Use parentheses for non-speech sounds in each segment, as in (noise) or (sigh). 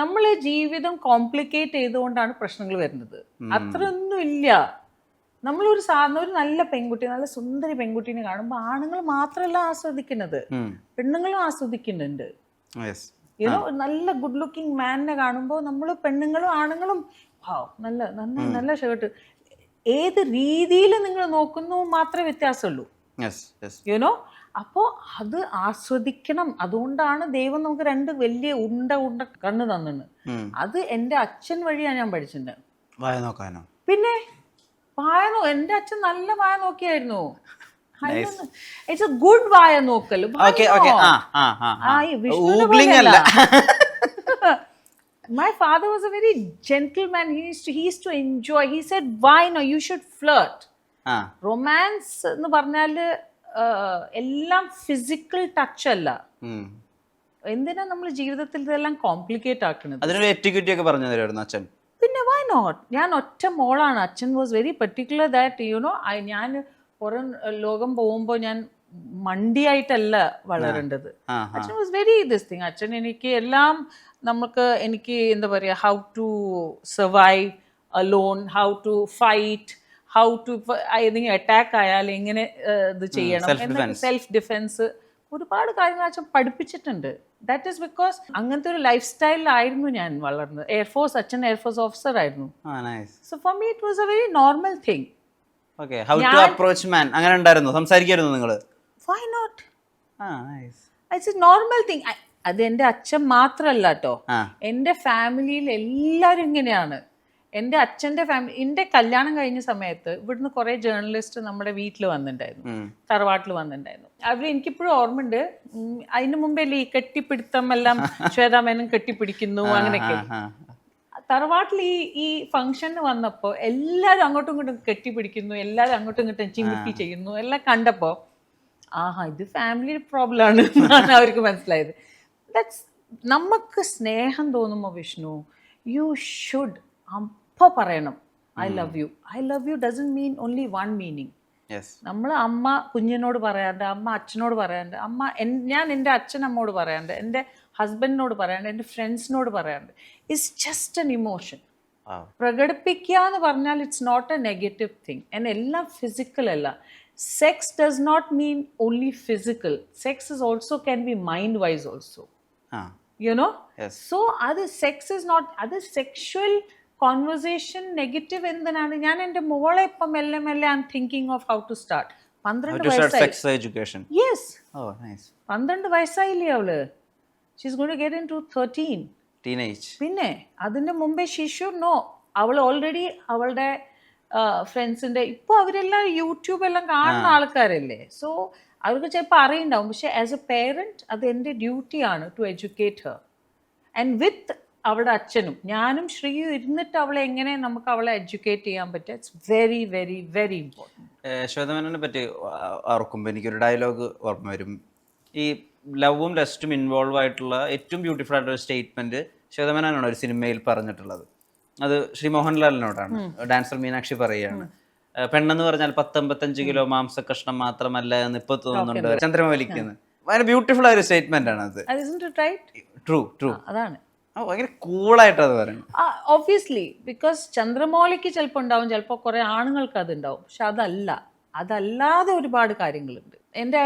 നമ്മളെ ജീവിതം കോംപ്ലിക്കേറ്റ് ചെയ്തുകൊണ്ടാണ് പ്രശ്നങ്ങൾ വരുന്നത്. അത്രയൊന്നും ഇല്ല. നമ്മളൊരു സാധാരണ ഒരു നല്ല പെൺകുട്ടി നല്ല സുന്ദരി പെൺകുട്ടീനെ കാണുമ്പോൾ ആണുങ്ങൾ മാത്രമല്ല ആസ്വദിക്കുന്നത്. പെണ്ണുങ്ങളും ആസ്വദിക്കുന്നുണ്ട്. യുനോ നല്ല ഗുഡ് ലുക്കിംഗ് മാനിനെ കാണുമ്പോൾ നമ്മൾ പെണ്ണുങ്ങളും ആണുങ്ങളും നല്ല നല്ല നല്ല ഷർട്ട് ഏത് രീതിയിൽ നിങ്ങൾ നോക്കുന്നു മാത്രമേ വ്യത്യാസമുള്ളൂ. യെസ് യെസ് യുനോ അപ്പോൾ അത് ആസ്വദിക്കണം. അതുകൊണ്ടാണ് ദൈവം നമുക്ക് രണ്ട് വലിയ ഉണ്ട ഉണ്ട കണ്ണ് തന്നിന് അത് എന്റെ അച്ഛൻ വഴിയാണ് ഞാൻ പഠിച്ചിട്ടുണ്ട് വായ നോക്കാനോ? പിന്നെ വായ നോ എന്റെ അച്ഛൻ നല്ല വായ നോക്കിയായിരുന്നു. ഇറ്റ്സ് എ ഗുഡ് വായ നോക്കൽ (laughs) My father was a very gentleman. He used to, he used to enjoy. He said, "Why no? You should flirt." Romance എന്ന് പറഞ്ഞാൽ എല്ലാം ഫിസിക്കൽ ടച്ച് അല്ല. എന്തിനാ നമ്മൾ ജീവിതത്തിൽ ഇതെല്ലാം കോംപ്ലിക്കേറ്റ് ആക്കുന്നത്? അതിനൊരു എറ്റിക്യൂറ്റി ഒക്കെ പറഞ്ഞു തരുമായിരുന്നു അച്ഛൻ. പിന്നെ വൈ നോട്ട് ഞാൻ ഒറ്റ മോളാണ്. അച്ഛൻ was very particular that you know ഞാൻ പുറം ലോകം പോകുമ്പോൾ ഞാൻ മണ്ടിയായിട്ടല്ല വളരേണ്ടത്. അച്ഛൻ വാസ് വെരി ദിസ് തിങ് അച്ഛൻ എനിക്ക് എല്ലാം നമുക്ക് എനിക്ക് എന്താ പറയുക how to survive alone how to fight how to ഏതെങ്കിലും അറ്റാക്ക് ആയാൽ എങ്ങനെ ഇത് ചെയ്യണം സെൽഫ് ഡിഫെൻസ് ഒരുപാട് കാര്യങ്ങൾ അച്ഛൻ പഠിപ്പിച്ചിട്ടുണ്ട്. ദാറ്റ് ഈസ് ബിക്കോസ് അങ്ങനത്തെ ഒരു ലൈഫ് സ്റ്റൈലിലായിരുന്നു ഞാൻ വളർന്നത്. എയർഫോഴ്സ് അച്ഛൻ എയർഫോഴ്സ് ഓഫീസർ ആയിരുന്നു. So for me it was a very normal thing okay how to approach man അങ്ങനെ ഉണ്ടായിരുന്നു. സംസാരിക്കായിരുന്നു നിങ്ങൾ വൈ നോട്ട് ആ nice it's a normal thing അത് എന്റെ അച്ഛൻ മാത്രമല്ല കേട്ടോ ആ. എന്റെ ഫാമിലിയിൽ എല്ലാവരും ഇങ്ങനെയാണ്. എന്റെ അച്ഛന്റെ ഫാമിലി എന്റെ കല്യാണം കഴിഞ്ഞ സമയത്ത് ഇവിടുന്ന് കുറേ ജേർണലിസ്റ്റ് നമ്മുടെ വീട്ടിൽ വന്നിട്ടുണ്ടായിരുന്നു. തറവാട്ടിൽ വന്നിട്ടുണ്ടായിരുന്നു. അവർ എനിക്കിപ്പോഴും ഓർമ്മയുണ്ട്. അതിനു മുമ്പേ ഈ കെട്ടിപ്പിടുത്തം എല്ലാം (laughs) ശ്വേതാമേനും കെട്ടിപ്പിടിക്കുന്നു അങ്ങനെയൊക്കെ. തറവാട്ടിൽ ഈ ഈ ഫംഗ്ഷന് വന്നപ്പോൾ എല്ലാവരും അങ്ങോട്ടും ഇങ്ങോട്ടും കെട്ടിപ്പിടിക്കുന്നു എല്ലാവരും അങ്ങോട്ടും ഇങ്ങോട്ടും ചിമ്മിപ്പി ചെയ്യുന്നു എല്ലാം കണ്ടപ്പോൾ ആഹാ ഇത് ഫാമിലി പ്രോബ്ലം ആണ് എന്നാണ് അവർക്ക് മനസ്സിലായത്. ദാറ്റ്സ് നമുക്ക് സ്നേഹം തോന്നുമോ വിഷ്ണു യു ഷുഡ് അപ്പോൾ പറയണം I love you. I love you doesn't mean only one meaning നമ്മൾ അമ്മ കുഞ്ഞിനോട് പറയാണ്ട് അമ്മ അച്ഛനോട് പറയാണ്ട് അമ്മ ഞാൻ എന്റെ അച്ഛനമ്മോട് പറയാണ്ട് എന്റെ ഹസ്ബൻഡിനോട് പറയാണ്ട് എന്റെ ഫ്രണ്ട്സിനോട് പറയാണ്ട് ഇറ്റ്സ് ജസ്റ്റ് എൻ ഇമോഷൻ പ്രകടിപ്പിക്കുക എന്ന് പറഞ്ഞാൽ it's not a negative thing എന്റെ എല്ലാം ഫിസിക്കൽ അല്ല. Sex does not mean only physical sex is also can be mind wise also you know so അത് സെക്സ് ഇസ് നോട്ട് അത് സെക്ഷുവൽ കോൺവെർസേഷൻ നെഗറ്റീവ് എന്തിനാണ്? ഞാൻ എന്റെ മോളെ ഇപ്പം മെല്ലെ മെല്ലെ I'm thinking of how to start പന്ത്രണ്ട് വയസ്സായി. യെസ് നൈസ് പന്ത്രണ്ട് വയസ്സായില്ലേ അവൾ? She's gone get into thirteen പിന്നെ അതിന്റെ മുമ്പേ ശിശു നോ അവൾ ഓൾറെഡി അവളുടെ ഫ്രണ്ട്സിന്റെ ഇപ്പോൾ അവരെല്ലാം യൂട്യൂബ് എല്ലാം കാണുന്ന ആൾക്കാരല്ലേ? സോ അവർക്ക് ചിലപ്പോൾ അറിയുണ്ടാവും. പക്ഷെ ആസ് എ പേരന്റ് അത് എന്റെ ഡ്യൂട്ടിയാണ് to educate her and with അവളുടെ അച്ഛനും. ഞാനും ശ്രീയും ഇരുന്നിട്ട് അവളെ എങ്ങനെ നമുക്ക് അവളെ എഡ്യൂക്കേറ്റ് ചെയ്യാൻ പറ്റുക? It's very very very important ശ്വേതമേനനെ പറ്റി ഓർക്കുമ്പോൾ എനിക്കൊരു ഡയലോഗ് ഓർമ്മ വരും. ഈ ലവും ലസ്റ്റും ഇൻവോൾവ് ആയിട്ടുള്ള ഏറ്റവും ബ്യൂട്ടിഫുൾ ആയിട്ടുള്ള സ്റ്റേറ്റ്മെന്റ് ശ്വേതമേനാണ് ഒരു സിനിമയിൽ പറഞ്ഞിട്ടുള്ളത്. അത് ശ്രീ മോഹൻലാലിനോടാണ് ഡാൻസർ മീനാക്ഷി പറയുകയാണ്. പെണ്ണെന്ന് പറഞ്ഞാൽ പത്തൊമ്പത്തഞ്ച് കിലോ മാംസ കഷ്ണം മാത്രമല്ല എന്ന് ഇപ്പൊ തോന്നുന്നുണ്ട്. ചന്ദ്രമലിക്കുന്നത് ഭയങ്കര ബ്യൂട്ടിഫുൾ ആയ ഒരു സ്റ്റേറ്റ്മെന്റ് ആണ് അത് ട്രൂ ട്രൂ അതാണ്. ഭയങ്കര അത് പറയുന്നത്. ബിക്കോസ് ചന്ദ്രമൗലിക്ക് ചിലപ്പോൾ ഉണ്ടാവും ചിലപ്പോൾ കുറേ ആണുങ്ങൾക്ക് അതുണ്ടാവും പക്ഷെ അതല്ല. അതല്ലാതെ ഒരുപാട് കാര്യങ്ങളുണ്ട്. എന്റെ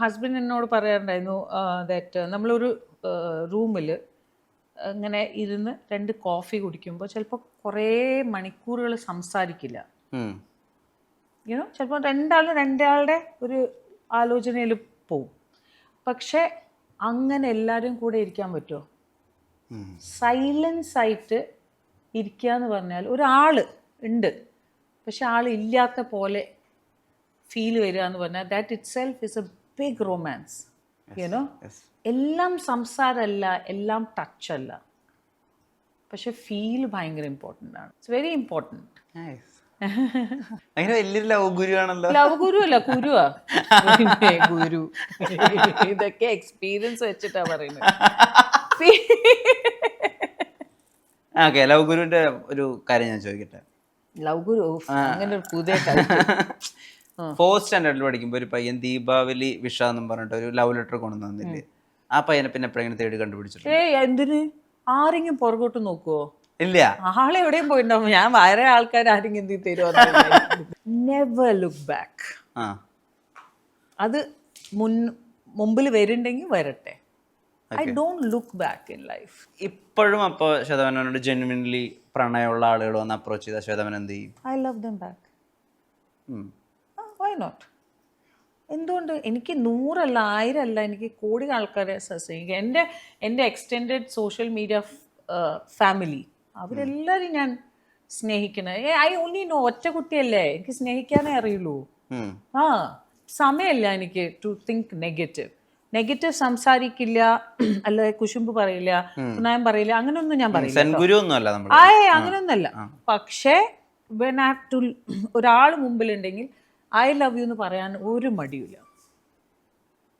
ഹസ്ബൻഡ് എന്നോട് പറയാറുണ്ടായിരുന്നു ദാറ്റ് നമ്മളൊരു റൂമിൽ ഇങ്ങനെ ഇരുന്ന് രണ്ട് കോഫി കുടിക്കുമ്പോൾ ചിലപ്പോൾ കുറേ മണിക്കൂറുകൾ സംസാരിക്കില്ല. യുനോ ചിലപ്പോൾ രണ്ടാളും രണ്ടാളുടെ ഒരു ആലോചനയിൽ പോവും. പക്ഷെ അങ്ങനെ എല്ലാവരും കൂടെ ഇരിക്കാൻ പറ്റുമോ. സൈലൻസ് ആയിട്ട് ഇരിക്കുക എന്ന് പറഞ്ഞാൽ ഒരാൾ ഉണ്ട്. പക്ഷെ ആൾ ഇല്ലാത്ത പോലെ ഫീൽ വരിക എന്ന് പറഞ്ഞാൽ that itself is a big romance you know. എല്ലാം സംസാരമല്ല എല്ലാം ടച്ച് അല്ല. പക്ഷെ ഫീൽ ഭയങ്കര ഇമ്പോർട്ടന്റ് ആണ്. It's very important Nice. ഭയങ്കര വലിയൊരു ലവ് ഗുരുവാണല്ലോ ലവ് ഗുരു അല്ല കുരുവാ പിന്നെ (laughs) ഗുരു. ഇതൊക്കെ എക്സ്പീരിയൻസ് വെച്ചിട്ടാ പറയുന്നത്. (laughs) ഓക്കെ ലവ് ഗുരുവിന്റെ ഒരു കാര്യം ഞാൻ ചോദിക്കട്ടെ? ലവ് ഗുരു അങ്ങനെ ഒരു പുതിയ ഫോർത്ത് സ്റ്റാൻഡേർഡിൽ പഠിക്കുമ്പോൾ ഒരു പയ്യൻ ദീപാവലി വിഷ എന്നും പറഞ്ഞിട്ട് ഒരു ലവ് ലെറ്റർ കൊണ്ടുവന്നില്ലേ ആ പയ്യനെ പിന്നെ എപ്പോഴെങ്കിലും തേടി കണ്ടുപിടിച്ചിട്ടുണ്ട്? ഏ എന്തിന്? ആരെങ്കിലും പുറകോട്ട് നോക്കുവോ? ഇല്ല. ആളെ എവിടെയും പോയിട്ടുണ്ടാവും. ഞാൻ വേറെ ആൾക്കാർ ആരെങ്കിലും എന്ത് തരുമോ നെവർ ലുക്ക് ബാക്ക് അത് മുൻ മുമ്പിൽ വരുന്നുണ്ടെങ്കിൽ വരട്ടെ. I don't look back in life ഇപ്പോഴും അപ്പോൾ ശ്വേതമനോട് ജെന്വിൻലി പ്രണയമുള്ള ആളുകൾ വന്ന് അപ്രോച്ച് ചെയ്താൽ ശ്വേതമൻ എന്ത് ചെയ്യും? I love them back. Why not എന്തുകൊണ്ട്? എനിക്ക് നൂറല്ല ആയിരമല്ല എനിക്ക് കോടി ആൾക്കാരെ സസ്യനിക്കുക എന്റെ എന്റെ എക്സ്റ്റെൻഡഡ് സോഷ്യൽ മീഡിയ ഫാമിലി അവരെല്ലാവരും ഞാൻ സ്നേഹിക്കുന്നത് ഐ ഓൺലി നോ ഒറ്റ കുട്ടിയല്ലേ? എനിക്ക് സ്നേഹിക്കാനേ അറിയുള്ളൂ. ആ സമയമല്ല എനിക്ക് ടു തിങ്ക് നെഗറ്റീവ് നെഗറ്റീവ് സംസാരിക്കില്ല അല്ല കുശുമ്പ് പറയില്ല സുനായം പറയില്ല അങ്ങനെയൊന്നും ഞാൻ പറയില്ല ആയേ അങ്ങനെയൊന്നല്ല പക്ഷേ വെൻ ഹാവ് ടു ഒരാൾ മുമ്പിലുണ്ടെങ്കിൽ ഐ ലവ് യു എന്ന് പറയാൻ ഒരു മടിയില്ല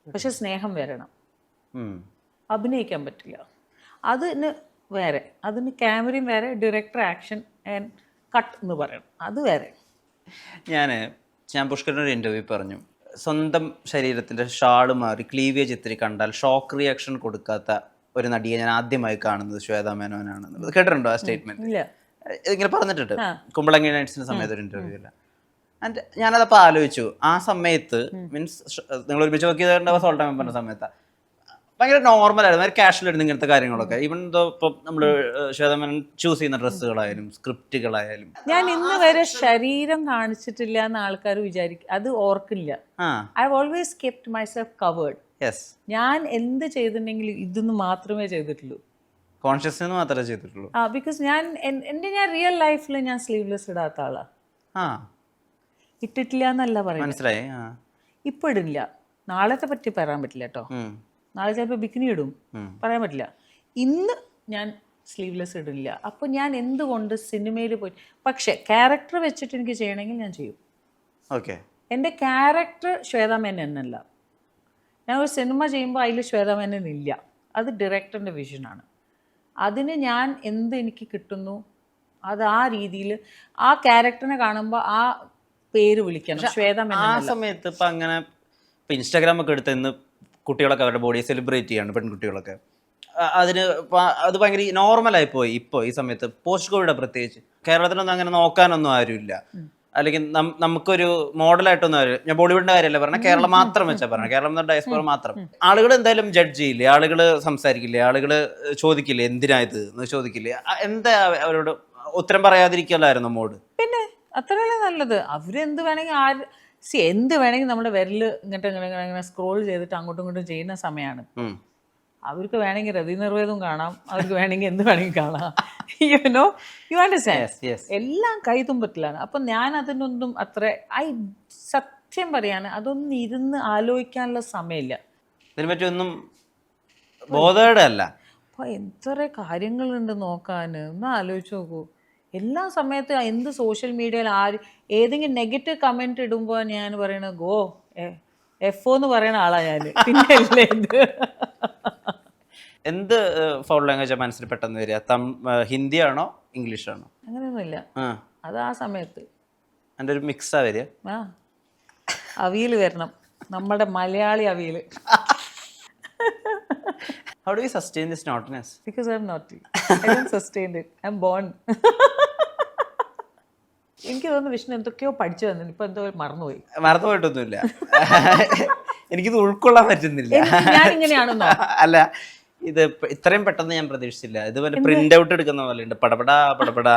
പക്ഷെ സ്നേഹം വരണം. അഭിനയിക്കാൻ പറ്റില്ല. അതിന് വേറെ. അതിന് ക്യാമറയും വേറെ ഡയറക്ടർ ആക്ഷൻ ആൻഡ് കട്ട് എന്ന് പറയണം. അത് വേറെ. ഞാൻ ഞാൻ പുഷ്കരൻ ഒരു ഇന്റർവ്യൂ പറഞ്ഞു. സ്വന്തം ശരീരത്തിന്റെ ഷാൾ മാറി ക്ലീവേജ് ഇത്തിരി കണ്ടാൽ ഷോക്ക് റിയാക്ഷൻ കൊടുക്കാത്ത ഒരു നടിയെ ഞാൻ ആദ്യമായി കാണുന്നത് ശ്വേതാ മേനോനാണ് കേട്ടിട്ടുണ്ടോ ആ സ്റ്റേറ്റ്മെന്റ് ഇല്ല. ഇങ്ങനെ പറഞ്ഞിട്ടുണ്ട്. കുമ്പളങ്ങി നൈറ്റ്സിന്റെ സമയത്ത് ഒരു ഇന്റർവ്യൂല ആൻഡ് ഞാനതപ്പോൾ ആലോചിച്ചു ആ സമയത്ത് മീൻസ് നിങ്ങൾ ഒരുമിച്ച് നോക്കിയത് സോൾട്ട് പറഞ്ഞ സമയത്ത്. ഭയങ്കര നോർമൽ ആയിരുന്നു. ഭയങ്കര കാഷ്വൽ ആയിരുന്നു ഇങ്ങനത്തെ കാര്യങ്ങളൊക്കെ. ഈവൻ ഇപ്പൊ നമ്മൾ ശ്വേതമേനൻ ചൂസ് ചെയ്യുന്ന ഡ്രസ്സുകളായാലും സ്ക്രിപ്റ്റുകളായാലും ഞാൻ ഇന്ന് വരെ ശരീരം കാണിച്ചിട്ടില്ല എന്ന് ആൾക്കാർ വിചാരിക്കും അത് ഓർക്കില്ല. I always kept myself covered yes ഞാൻ എന്ത് ചെയ്തിട്ടുണ്ടെങ്കിലും ഇതൊന്നും മാത്രമേ ചെയ്തിട്ടുള്ളൂ. മാത്രമേ ചെയ്തിട്ടുള്ളൂ. ആ ബിക്കോസ് ഞാൻ എൻ- എന്റെ ഞാൻ റിയൽ ലൈഫിൽ ഞാൻ സ്ലീവ്ലെസ് ഇടാത്ത ആളാണ് ആ. ഇട്ടിട്ടില്ല എന്നല്ല പറയുന്നത് മനസ്സിലായി ആ. ഇടില്ല നാളത്തെ പറ്റി പറയാൻ പറ്റില്ല കേട്ടോ. നാളെ ചിലപ്പോൾ ബിക്കിനി ഇടും. പറയാൻ പറ്റില്ല. ഇന്ന് ഞാൻ സ്ലീവ്ലെസ് ഇടില്ല അപ്പോൾ ഞാൻ എന്തുകൊണ്ട് സിനിമയിൽ പോയി? പക്ഷേ ക്യാരക്ടർ വെച്ചിട്ട് എനിക്ക് ചെയ്യണമെങ്കിൽ ഞാൻ ചെയ്യും. ഓക്കെ എന്റെ ക്യാരക്ടർ ശ്വേതാമേനൻ എന്നല്ല. ഞാൻ ഒരു സിനിമ ചെയ്യുമ്പോൾ അതിൽ ശ്വേതാമേനില്ല ഇല്ല. അത് ഡയറക്ടറിന്റെ വിഷനാണ് അതിന് ഞാൻ എന്ത് എനിക്ക് കിട്ടുന്നു? അത് ആ രീതിയിൽ ആ ക്യാരക്ടറിനെ കാണുമ്പോൾ ആ പേര് വിളിക്കണം. ശ്വേതാമേനൻ ആ സമയത്ത് ഇപ്പം അങ്ങനെ ഇപ്പം ഇൻസ്റ്റാഗ്രാം ഒക്കെ എടുത്ത് ഇന്ന് കുട്ടികളൊക്കെ അവരുടെ ബോഡിയെ സെലിബ്രേറ്റ് ചെയ്യാണ് പെൺകുട്ടികളൊക്കെ. അതിന് അത് ഭയങ്കര നോർമലായി പോയി ഇപ്പോൾ ഈ സമയത്ത്. പോസ്റ്റ് കോവിഡ് പ്രത്യേകിച്ച്. കേരളത്തിലൊന്നും അങ്ങനെ നോക്കാനൊന്നും ആരുമില്ല. അല്ലെങ്കിൽ നമുക്കൊരു മോഡലായിട്ടൊന്നും ആരും ഞാൻ ബോളിവുഡിന്റെ കാര്യമല്ല പറഞ്ഞ കേരളം മാത്രം വെച്ചാൽ പറഞ്ഞത് കേരളം എന്ന ഡയസ്പോർ മാത്രം. ആളുകൾ എന്തായാലും ജഡ്ജ് ചെയ്യില്ലേ? ആളുകൾ സംസാരിക്കില്ലേ? ആളുകൾ ചോദിക്കില്ലേ? എന്തിനാ ഇത് എന്ന് ചോദിക്കില്ലേ? എന്താ അവരോട് ഉത്തരം പറയാതിരിക്കലായിരുന്നു മോഡ് പിന്നെ അത്രയല്ലേ നല്ലത്. അവരെന്ത് വേണമെങ്കിൽ ആര് സി എന്ത് വേണമെങ്കിൽ നമ്മുടെ വിരൽ ഇങ്ങോട്ട് ഇങ്ങനെ ഇങ്ങനെ ഇങ്ങനെ സ്ക്രോൾ ചെയ്തിട്ട് അങ്ങോട്ടും ഇങ്ങോട്ടും ചെയ്യുന്ന സമയമാണ് അവർക്ക് വേണമെങ്കിൽ രതി നിർവേദം കാണാം അവർക്ക് വേണമെങ്കിൽ എന്ത് വേണമെങ്കിൽ കാണാം. (laughs) You understand. എല്ലാം കൈതുമ്പത്തിലാണ് അപ്പം ഞാൻ അതിനൊന്നും അത്ര ഐ സത്യം പറയാണ് അതൊന്നും ഇരുന്ന് ആലോചിക്കാനുള്ള സമയമില്ല. ഒന്നും ബോധയുടെ അല്ല അപ്പോൾ എത്ര കാര്യങ്ങളുണ്ട് നോക്കാൻ ഒന്ന് ആലോചിച്ച് നോക്കൂ. എല്ലാ സമയത്തും എന്ത് സോഷ്യൽ മീഡിയയിൽ ആര് ഏതെങ്കിലും നെഗറ്റീവ് കമന്റ് ഇടുമ്പോൾ ഞാൻ പറയണത് ഗോ എഫ് എന്ന് പറയുന്ന ആളാണ് ഞാൻ. പിന്നെ ഇത്. എന്ത് ഫൗൾ ലാംഗ്വേജ് മനസ്സിൽ പെട്ടെന്ന് വരിക? തം ഹിന്ദിയാണോ ഇംഗ്ലീഷാണോ അങ്ങനെയൊന്നുമില്ല ആ. അത് ആ സമയത്ത്. എന്റെ ഒരു മിക്സാ വരിക. ആ. അവിയൽ വരണം. നമ്മുടെ Malayali avial. How do you sustain this naughtiness because I'm not I sustain it. Am born എനിക്ക് തോന്നുന്നു വിഷ്ണു എന്തൊക്കെയോ പഠിച്ചു തന്നു ഇപ്പൊ എന്തോ മറന്നുപോയി. മറന്നു പോയിട്ടൊന്നുമില്ല എനിക്കിത് ഉൾക്കൊള്ളാൻ പറ്റുന്നില്ല. ഞാൻ ഇങ്ങനെയാണെന്നോ അല്ല ഇത് ഇത്രയും പെട്ടെന്ന് ഞാൻ പ്രതീക്ഷിച്ചില്ല. ഇതുപോലെ പ്രിന്റ് ഔട്ട് എടുക്കുന്ന പോലെ ഉണ്ട് പടപടാ പടപടാ.